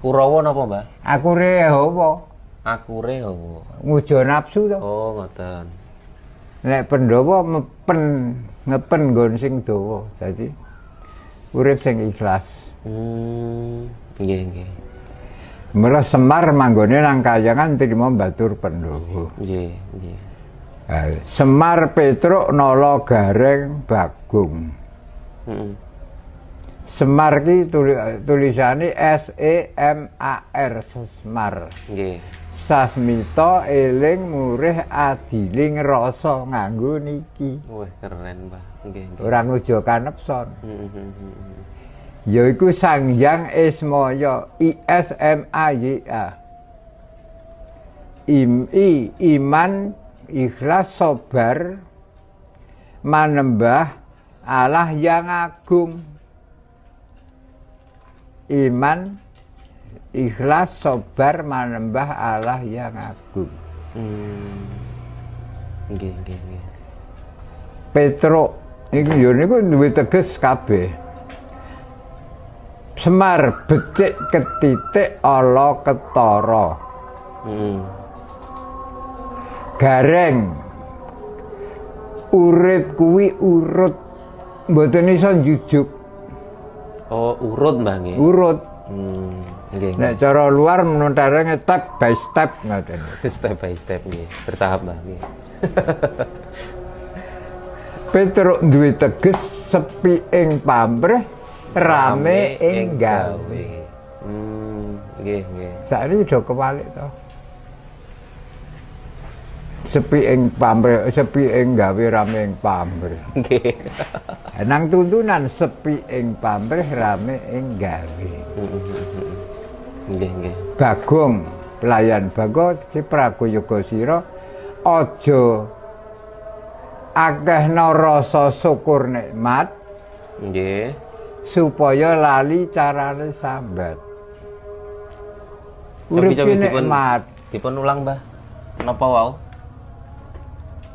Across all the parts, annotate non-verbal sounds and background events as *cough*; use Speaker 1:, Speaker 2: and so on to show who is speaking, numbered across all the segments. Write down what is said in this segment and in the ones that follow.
Speaker 1: Kurawa napa, Mbah?
Speaker 2: Aku hawa,
Speaker 1: Akure hawa.
Speaker 2: ngujo nafsu to.
Speaker 1: Oh, ngoten.
Speaker 2: Nek Pandhawa mepen ngepen nggon sing dawa. Dadi urip sing ikhlas.
Speaker 1: Hmm, nggih, nggih.
Speaker 2: Mula Semar manggone nang kayangan trima batur Pandhawa.
Speaker 1: Nggih, nggih.
Speaker 2: Semar Petruk Nala Gareng Bagung.
Speaker 1: Heeh.
Speaker 2: Semar ki tuli, tulisane S E M A R Semar.
Speaker 1: Nggih.
Speaker 2: Sasmita eling murih adiling rasa nganggo niki.
Speaker 1: Wah, keren, Mbah. Nggih.
Speaker 2: Ora ngujo kanepson.
Speaker 1: Heeh, heeh, heeh.
Speaker 2: Yaiku Sang Hyang Ismaya I S M A Y A. Im, i, iman ikhlas sabar manembah Allah yang agung. Iman ikhlas sabar manembah Allah yang agung.
Speaker 1: Hmm. Nggih, nggih, nggih.
Speaker 2: Petruk iki yo niku duwe teges kabeh. Semar becik ketitik ala ketara.
Speaker 1: Heeh.
Speaker 2: Gareng urip kuwi urut mboten iso jujuk
Speaker 1: Oh, urut, Mbah nggih.
Speaker 2: urut
Speaker 1: Hmm, nggih. nggih.
Speaker 2: nek cara luar menuntarane step by step ngoten
Speaker 1: Step by step nggih. Bertahap, Mbah nggih. *laughs*
Speaker 2: Petruk duwe teges sepi ing pamrih rame ing gawe
Speaker 1: Hmm, nggih, nggih.
Speaker 2: saiki do kewalik to sepi ing pamrih sepi ing gawe rame ing pamrih
Speaker 1: Nggih.
Speaker 2: nang tuntunan sepi ing pamrih rame ing gawe.
Speaker 1: Nggih, nggih.
Speaker 2: Bagong pelayan bago si pragoyoga sira aja akehna rasa syukur nikmat
Speaker 1: Nggih.
Speaker 2: supaya lali carane sambat urip nikmat
Speaker 1: dipun ulang, Mbah. Napa wau?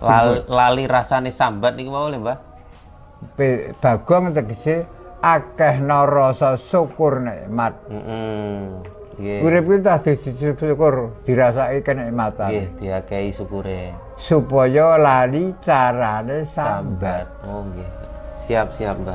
Speaker 1: Lali, lali rasane sambat niku wau lho, Mbah.
Speaker 2: Bagong tegese akehna rasa syukur nikmat
Speaker 1: Heeh. Nggih.
Speaker 2: urip ki dadi syukur dirasake kenikmatan
Speaker 1: Nggih, diakehi syukure.
Speaker 2: supaya lali carane sambat
Speaker 1: Sambat. Oh, nggih. Siap, siap, Mbah.